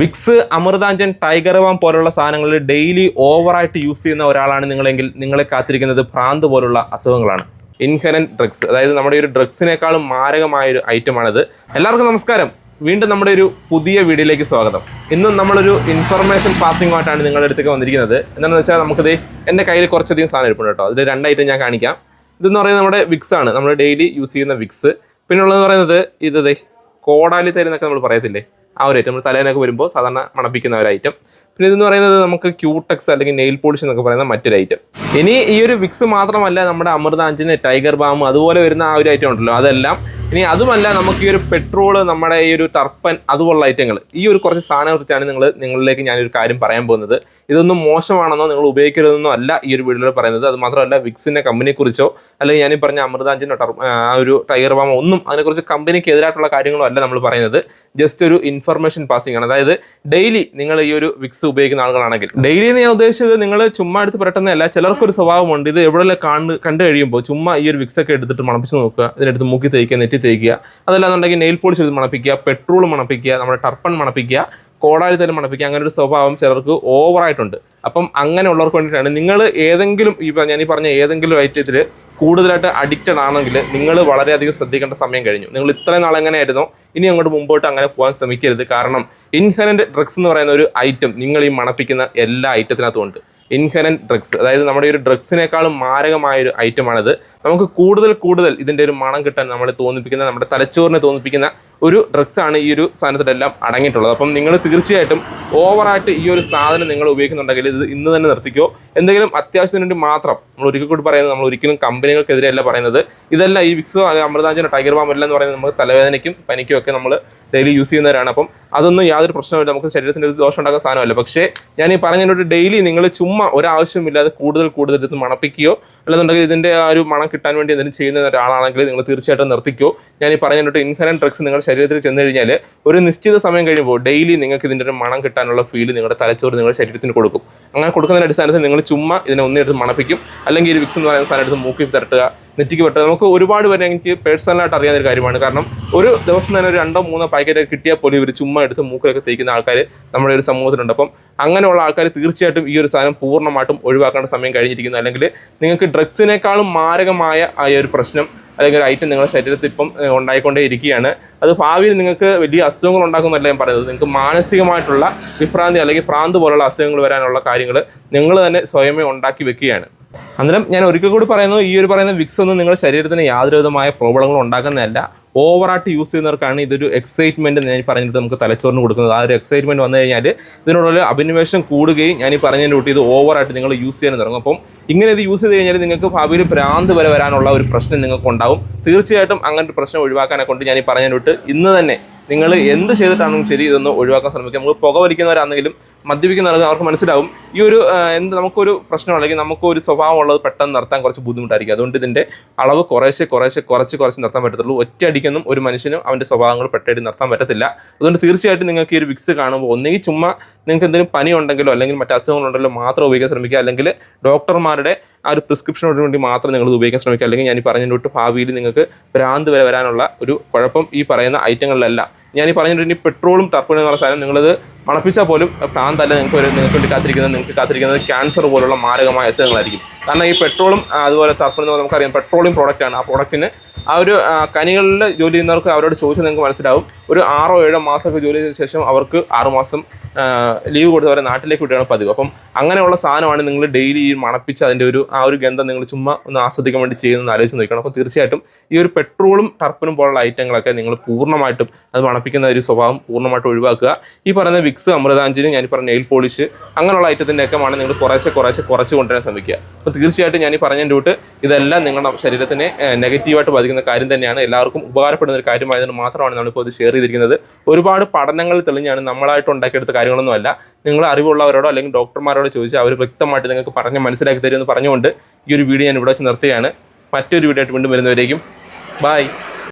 Vicks Amrutanjan tiger warm പോലുള്ള സാധനങ്ങൾ daily ഓവറായിട്ട് യൂസ് ചെയ്യുന്ന ഒരാളാണ് നിങ്ങളെങ്കിൽ നിങ്ങളെ കാത്തിരിക്കുന്നത് ഭ്രാന്ത് പോലുള്ള അസുഖങ്ങളാണ്. ഇൻഹനൻ ഡ്രഗ്സ്. അതായത് നമ്മുടെ ഒരു ഡ്രഗ്സിനേക്കാളും മാരകമായ ഒരു ഐറ്റമാണിത്. എല്ലാവർക്കും നമസ്കാരം. വീണ്ടും നമ്മുടെ ഒരു പുതിയ വീഡിയോയിലേക്ക് സ്വാഗതം. ഇന്നും നമ്മളൊരു ഇൻഫർമേഷൻ പാസിംഗ് ആയിട്ടാണ് നിങ്ങളുടെ അടുത്തേക്ക് വന്നിരിക്കുന്നത്. എന്താണെന്ന് വെച്ചാൽ നമുക്കിത് എന്റെ കയ്യിൽ കുറച്ചധികം സാധനം ഇരിപ്പുണ്ട് കേട്ടോ. അതിൽ രണ്ടായിട്ട് ഞാൻ കാണിക്കാം. ഇതെന്ന് പറയുന്നത് നമ്മുടെ വിക്സ് ആണ്. നമ്മൾ ഡെയിലി യൂസ് ചെയ്യുന്ന വിക്സ്. പിന്നെ ഉള്ളതെന്ന് പറയുന്നത് ഇത് കോടാലി തരുന്നൊക്കെ നമ്മൾ പറയത്തില്ലേ? ആ ഒരു ഐറ്റം തലേനൊക്കെ വരുമ്പോൾ സാധാരണ മണപ്പിക്കുന്ന ഒരു ഐറ്റം പിന്നെ ഇതെന്ന് പറയുന്നത് നമുക്ക് ക്യൂടെക്സ് അല്ലെങ്കിൽ നെയിൽ പോളിഷ് എന്നൊക്കെ പറയുന്ന മറ്റൊരു ഐറ്റം ഇനി ഈ ഒരു വിക്സ് മാത്രമല്ല നമ്മുടെ അമൃതാഞ്ചിന് ടൈഗർ ബാം അതുപോലെ വരുന്ന ആ ഒരു ഐറ്റം ഉണ്ടല്ലോ. അതെല്ലാം ഇനി അതുമല്ല നമുക്ക് ഈ ഒരു പെട്രോൾ നമ്മുടെ ഈ ഒരു ടർപ്പൻ അതുപോലുള്ള ഐറ്റങ്ങൾ ഈ ഒരു കുറച്ച് സാധനങ്ങളെ കുറിച്ചാണ് നിങ്ങൾ നിങ്ങളിലേക്ക് ഞാനൊരു കാര്യം പറയാൻ പോകുന്നത്. ഇതൊന്നും മോശമാണെന്നോ നിങ്ങൾ ഉപയോഗിക്കരുതെന്നോ അല്ല ഈ ഒരു വീഡിയോയിൽ പറയുന്നത്. അത് മാത്രമല്ല വിക്സിന്റെ കമ്പനിയെക്കുറിച്ചോ അല്ലെങ്കിൽ ഞാനീ പറഞ്ഞ അമൃതാഞ്ചിന്റെ ടർ ആ ഒരു ടയർ ബാമോ ഒന്നും അതിനെക്കുറിച്ച് കമ്പനിക്ക് എതിരായിട്ടുള്ള കാര്യങ്ങളോ അല്ല നമ്മൾ പറയുന്നത്. ജസ്റ്റ് ഒരു ഇൻഫർമേഷൻ പാസിംഗ് ആണ്. അതായത് ഡെയിലി നിങ്ങൾ ഈ ഒരു വിക്സ് ഉപയോഗിക്കുന്ന ആളുകളാണെങ്കിൽ ഡെയിലി എന്ന് ഞാൻ ഉദ്ദേശിച്ചത് നിങ്ങൾ ചുമ്മാ എടുത്ത് പെട്ടെന്നല്ല ചിലർക്കൊരു സ്വഭാവമുണ്ട്. ഇത് എവിടെയെല്ലാം കണ്ട് കണ്ടു കഴിയുമ്പോൾ ചുമ്മാ ഈ ഒരു വിക്സ് ഒക്കെ എടുത്തിട്ട് മണപ്പിച്ച് നോക്കുക. ഇതിനെടുത്ത് മൂക്കി തേക്കുക നെറ്റി തേക്കുക. അതല്ലാന്നുണ്ടെങ്കിൽ നെയിൽ പോളിഷ് ചെയ്ത് മണപ്പിക്കുക പെട്രോൾ മണപ്പിക്കുക നമ്മുടെ ടർപ്പൺ മണപ്പിക്കുക കോടാലി തന്നെ മണപ്പിക്കുക അങ്ങനെ ഒരു സ്വഭാവം ചിലർക്ക് ഓവറായിട്ടുണ്ട് അപ്പം അങ്ങനെയുള്ളവർക്ക് വേണ്ടിയിട്ടാണ് നിങ്ങൾ ഏതെങ്കിലും ഈ ഞാൻ ഈ പറഞ്ഞ ഏതെങ്കിലും ഐറ്റത്തിൽ കൂടുതലായിട്ട് അഡിക്റ്റഡ് ആണെങ്കിൽ നിങ്ങൾ വളരെയധികം ശ്രദ്ധിക്കേണ്ട സമയം കഴിഞ്ഞു. നിങ്ങൾ ഇത്രയും നാൾ എങ്ങനെയായിരുന്നോ? ഇനി അങ്ങോട്ട് മുമ്പോട്ട് അങ്ങനെ പോകാൻ ശ്രമിക്കരുത്. കാരണം ഇൻഹനന്റ് ഡ്രഗ്സ് എന്ന് പറയുന്ന ഒരു ഐറ്റം നിങ്ങൾ ഈ മണപ്പിക്കുന്ന എല്ലാ ഐറ്റത്തിനകത്തും ഉണ്ട്. Inherent drugs. അതായത് നമ്മുടെ ഒരു ഡ്രഗ്സിനേക്കാളും മാരകമായ ഒരു ഐറ്റമാണിത്. നമുക്ക് കൂടുതൽ കൂടുതൽ ഇതിന്റെ ഒരു മണം കിട്ടാൻ നമ്മളെ തോന്നിപ്പിക്കുന്ന നമ്മുടെ തലച്ചോറിനെ തോന്നിപ്പിക്കുന്ന ഒരു ഡ്രഗ്സാണ് ഈ ഒരു സാധനത്തിലെല്ലാം അടങ്ങിയിട്ടുള്ളത്. അപ്പം നിങ്ങൾ തീർച്ചയായിട്ടും ഓവറായിട്ട് ഈ ഒരു സാധനം നിങ്ങൾ ഉപയോഗിക്കുന്നുണ്ടെങ്കിൽ ഇത് ഇന്ന് തന്നെ നിർത്തിക്കോ. എന്തെങ്കിലും അത്യാവശ്യത്തിന് വേണ്ടി മാത്രം നമ്മൾ ഒരിക്കൽ കൂടി പറയുന്നത് നമ്മൾ ഒരിക്കലും കമ്പനികൾക്കെതിരെയല്ല പറയുന്നത്. ഇതല്ല ഈ വിക്സോ അമൃതാഞ്ചനോ ടൈഗർ ബാം എല്ലാം എന്ന് പറയുന്നത് നമുക്ക് തലവേദനയ്ക്കും പനിക്കും ഒക്കെ നമ്മൾ ഡെയിലി യൂസ് ചെയ്യുന്നവരാണ്. അപ്പം അതൊന്നും യാതൊരു പ്രശ്നമില്ല നമുക്ക് ശരീരത്തിന് ഒരു ദോഷം ഉണ്ടാക്കുന്ന സാധനമല്ല. പക്ഷേ ഞാൻ ഈ പറഞ്ഞതിനോട് ഡെയിലി നിങ്ങൾ ചുമ്മാ ഒരാവശ്യമില്ലാതെ കൂടുതൽ കൂടുതൽ ഇത് മണപ്പിക്കുകയോ അല്ലെന്നുണ്ടെങ്കിൽ ഇതിന്റെ ആ ഒരു മണം കിട്ടാൻ വേണ്ടി എന്തെങ്കിലും ചെയ്യുന്ന ഒരാളാണെങ്കിൽ നിങ്ങൾ തീർച്ചയായിട്ടും നിർത്തിക്കോ. ഞാൻ ഈ പറഞ്ഞതിനോട്ട് ഇൻഹറന്റ് ഡ്രഗ്സ് നിങ്ങളുടെ ശരീരത്തിൽ ചെന്ന് കഴിഞ്ഞാൽ ഒരു നിശ്ചിത സമയം കഴിയുമ്പോൾ ഡെയിലി നിങ്ങൾക്ക് ഇതിന്റെ ഒരു മണം കിട്ടാനുള്ള ഫീൽ നിങ്ങളുടെ തലച്ചോറ് നിങ്ങളുടെ ശരീരത്തിന് കൊടുക്കും. അങ്ങനെ കൊടുക്കുന്നതിന്റെ അടിസ്ഥാനത്തിൽ നിങ്ങൾ ചുമ്മാ ഇതിനെ ഒന്നെടുത്ത് മണപ്പിക്കും. അല്ലെങ്കിൽ ഈ വിക്സ് എന്ന് പറയുന്ന സാധനം എടുത്ത് മൂക്കി തരട്ടുക നെറ്റിക്ക് പെട്ടുക നമുക്ക് ഒരുപാട് പേരെ എനിക്ക് പേഴ്സണലായിട്ട് അറിയാവുന്ന ഒരു കാര്യമാണ്. കാരണം ഒരു ദിവസം തന്നെ ഒരു രണ്ടോ മൂന്നോ പാക്കറ്റ് കിട്ടിയാൽ പോലും ഇവർ ചുമ്മാ എടുത്ത് മൂക്കിലൊക്കെ തേക്കുന്ന ആൾക്കാർ നമ്മുടെ ഒരു സമൂഹത്തിലുണ്ട്. അപ്പം അങ്ങനെയുള്ള ആൾക്കാർ തീർച്ചയായിട്ടും ഈ ഒരു സാധനം പൂർണമായിട്ടും ഒഴിവാക്കേണ്ട സമയം കഴിഞ്ഞിരിക്കുന്നു. അല്ലെങ്കിൽ നിങ്ങൾക്ക് ഡ്രഗ്സിനേക്കാളും മാരകമായ ആ ഒരു പ്രശ്നം അല്ലെങ്കിൽ ഒരു ഐറ്റം നിങ്ങളുടെ ശരീരത്തിൽ ഇപ്പം ഉണ്ടായിക്കൊണ്ടേ ഇരിക്കുകയാണ് അത് ഭാവിയിൽ നിങ്ങൾക്ക് വലിയ അസുഖങ്ങൾ ഉണ്ടാക്കുന്നതല്ല ഞാൻ പറയുന്നത്. നിങ്ങൾക്ക് മാനസികമായിട്ടുള്ള വിഭ്രാന്തി അല്ലെങ്കിൽ പ്രാന്ത് പോലുള്ള അസുഖങ്ങൾ വരാനുള്ള കാര്യങ്ങൾ നിങ്ങൾ തന്നെ സ്വയമേ ഉണ്ടാക്കി വെക്കുകയാണ്. അന്നേരം ഞാൻ ഒരിക്കൽ കൂടി പറയുന്നു ഈ ഒരു പറയുന്ന വിക്സ് ഒന്നും നിങ്ങളുടെ ശരീരത്തിന് യാതൊരുവിധമായ പ്രോബ്ലങ്ങളും ഉണ്ടാക്കുന്നതല്ല. ഓവറായിട്ട് യൂസ് ചെയ്യുന്നവർക്കാണ് ഇതൊരു എക്സൈറ്റ്മെന്റ് ഞാൻ പറഞ്ഞിട്ട് നമുക്ക് തലച്ചോറിന് കൊടുക്കുന്നത്. ആ ഒരു എക്സൈറ്റ്മെന്റ് വന്നു കഴിഞ്ഞാൽ ഇതിനോടുള്ള അഭിനിവേശം കൂടുകയും ഞാൻ ഈ പറഞ്ഞതിന്റെ കൂട്ടി ഇത് ഓവറായിട്ട് നിങ്ങൾ യൂസ് ചെയ്യാൻ തുടങ്ങും. അപ്പം ഇങ്ങനെ ഇത് യൂസ് ചെയ്ത് കഴിഞ്ഞാൽ നിങ്ങൾക്ക് ഭാവിയിൽ ഭ്രാന്ത് വരെ വരാനുള്ള ഒരു പ്രശ്നം നിങ്ങൾക്ക് ഉണ്ടാവും തീർച്ചയായിട്ടും അങ്ങനെ ഒരു പ്രശ്നം ഒഴിവാക്കാനെ കൊണ്ട് ഞാൻ ഈ പറഞ്ഞതിന്റെ ഇന്ന് തന്നെ നിങ്ങൾ എന്ത് ചെയ്തിട്ടാണെങ്കിലും ശരി ഇതൊന്ന് ഒഴിവാക്കാൻ ശ്രമിക്കുക? നമ്മൾ പുക വലിക്കുന്നവരാണെങ്കിലും മദ്യപിക്കുന്നവരാണെങ്കിലും അവർക്ക് മനസ്സിലാവും. ഈ ഒരു എന്ത് നമുക്കൊരു പ്രശ്നം അല്ലെങ്കിൽ നമുക്കൊരു സ്വഭാവം ഉള്ളത് പെട്ടെന്ന് നിർത്താൻ കുറച്ച് ബുദ്ധിമുട്ടായിരിക്കും. അതുകൊണ്ട് ഇതിന്റെ അളവ് കുറേശ്ശെ കുറേശ്ശെ കുറച്ച് കുറച്ച് നിർത്താൻ പറ്റത്തുള്ളൂ. ഒറ്റയടിക്കൊന്നും ഒരു മനുഷ്യനും അവന്റെ സ്വഭാവങ്ങൾ പെട്ടടി നിർത്താൻ പറ്റത്തില്ല. അതുകൊണ്ട് തീർച്ചയായിട്ടും നിങ്ങൾക്ക് ഈ ഒരു വിക്സ് കാണുമ്പോൾ ഒന്നുകിൽ ചുമ്മാ നിങ്ങൾക്ക് എന്തെങ്കിലും പനി ഉണ്ടെങ്കിലോ അല്ലെങ്കിൽ മറ്റു അസുഖങ്ങളുണ്ടെങ്കിലോ മാത്രം ഉപയോഗിക്കാൻ ശ്രമിക്കുക. അല്ലെങ്കിൽ ഡോക്ടർമാരുടെ ആ ഒരു പ്രിസ്ക്രിപ്ഷനോട് വേണ്ടി മാത്രം നിങ്ങൾ ഉപയോഗിക്കാൻ ശ്രമിക്കുക. അല്ലെങ്കിൽ ഞാൻ ഈ പറഞ്ഞതിന്റെ ഭാവിയിൽ നിങ്ങൾക്ക് ഭ്രാന്ത് വരെ വരാനുള്ള ഒരു കുഴപ്പം ഈ പറയുന്ന ഐറ്റങ്ങളിലല്ല. ഞാൻ ഈ പറഞ്ഞിട്ട് ഇനി പെട്രോളും തർപ്പണം എന്ന് പറഞ്ഞ സാധനം നിങ്ങളത് മണപ്പിച്ചാൽ പോലും ഭ്രാന്തല്ല നിങ്ങൾക്ക് ഒരു നിങ്ങൾക്ക് വേണ്ടി കാത്തിരിക്കുന്നത്. നിങ്ങൾക്ക് കാത്തിരിക്കുന്നത് ക്യാൻസർ പോലുള്ള മാരകമായ അസുഖങ്ങളായിരിക്കും. കാരണം ഈ പെട്രോളും അതുപോലെ തർപ്പണം എന്ന് നമുക്കറിയാം. പെട്രോളിയം പ്രോഡക്റ്റാണ് ആ പ്രോഡക്റ്റിന് ആ ഒരു കനികളിൽ ജോലി ചെയ്യുന്നവർക്ക് അവരോട് ചോദിച്ചാൽ നിങ്ങൾക്ക് മനസ്സിലാവും. ഒരു ആറോ ഏഴോ മാസമൊക്കെ ജോലി ചെയ്തതിനു ശേഷം അവർക്ക് ആറുമാസം ലീവ് കൊടുത്ത് അവരെ നാട്ടിലേക്ക് വിടുകയാണ് പതിവ്. അപ്പം അങ്ങനെയുള്ള സാധനമാണ് നിങ്ങൾ ഡെയിലി ഈ മണപ്പിച്ച് അതിന്റെ ഒരു ആ ഒരു ഗന്ധം നിങ്ങൾ ചുമ്മാ ഒന്ന് ആസ്വദിക്കാൻ വേണ്ടി ചെയ്യുന്നത് ആലോചിച്ച് നോക്കണം. അപ്പോൾ തീർച്ചയായിട്ടും ഈ ഒരു പെട്രോളും ടർപ്പനും പോലുള്ള ഐറ്റങ്ങളൊക്കെ നിങ്ങൾ പൂർണമായിട്ടും അത് മണപ്പിക്കുന്ന ഒരു സ്വഭാവം പൂർണമായിട്ടും ഒഴിവാക്കുക. ഈ പറയുന്ന വിക്സ് അമൃതാഞ്ജലി ഞാൻ പറഞ്ഞ നെയിൽ പോളിഷ് അങ്ങനെയുള്ള ഐറ്റത്തിന്റെ ഒക്കെ ആണ് നിങ്ങൾ കുറേശ്ശെ കുറേശ്ശെ കുറച്ച് കൊണ്ടുവരാൻ ശ്രമിക്കുക. അപ്പോൾ തീർച്ചയായിട്ടും ഞാൻ ഈ പറഞ്ഞതിന്റെ കൂട്ട് ഇതെല്ലാം നിങ്ങളുടെ ശരീരത്തിനെ നെഗറ്റീവായിട്ട് ബാധിക്കുന്ന കാര്യം തന്നെയാണ്. എല്ലാവർക്കും ഉപകാരപ്പെടുന്ന ഒരു കാര്യമായതുകൊണ്ട് മാത്രമാണ് നമ്മളിപ്പോൾ ഇത് ഷെയർ ചെയ്തിരിക്കുന്നത്. ഒരുപാട് പഠനങ്ങൾ തെളിഞ്ഞാണ് നമ്മളായിട്ട് ഉണ്ടാക്കിയെടുത്ത കാര്യങ്ങളൊന്നുമല്ല. നിങ്ങൾ അറിവുള്ളവരോടോ അല്ലെങ്കിൽ ഡോക്ടർമാരോടോ ചോദിച്ചാൽ അവർ വ്യക്തമായിട്ട് നിങ്ങൾക്ക് പറഞ്ഞ് മനസ്സിലാക്കി തരുമെന്ന് പറഞ്ഞുകൊണ്ട് ഈ ഒരു വീഡിയോ ഞാൻ ഇവിടെ വെച്ച് നിർത്തുകയാണ്. മറ്റൊരു വീഡിയോ ആയിട്ട് വീണ്ടും വരുന്നവരേക്കും. ബൈ